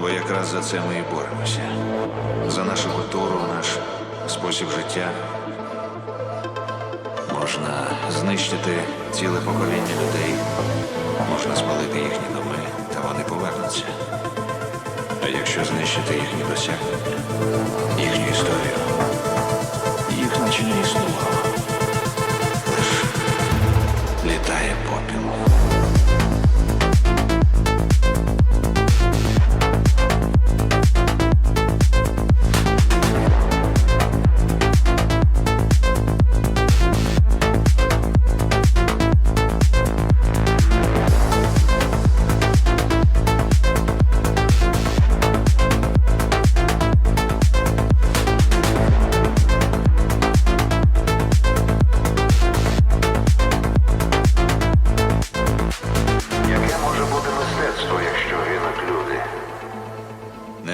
Бо якраз за це ми і боремося. За нашу культуру, наш спосіб життя. Можна знищити ціле покоління людей, можна спалити їхні доми, та вони повернуться. А якщо знищити їхні досягнення, їхню історію, їх наче не існувало. Лиш літає попіл.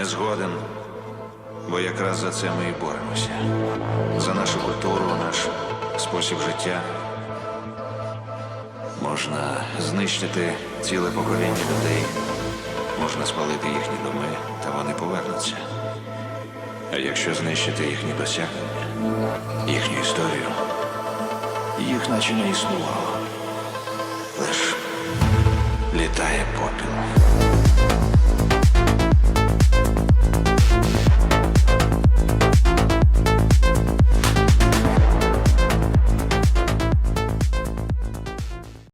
Не згоден, бо якраз за це ми і боремося. За нашу культуру, наш спосіб життя. Можна знищити ціле покоління людей, можна спалити їхні доми, та вони повернуться. А якщо знищити їхні досягнення, їхню історію, їх наче не існувало. Лиш літає попіл.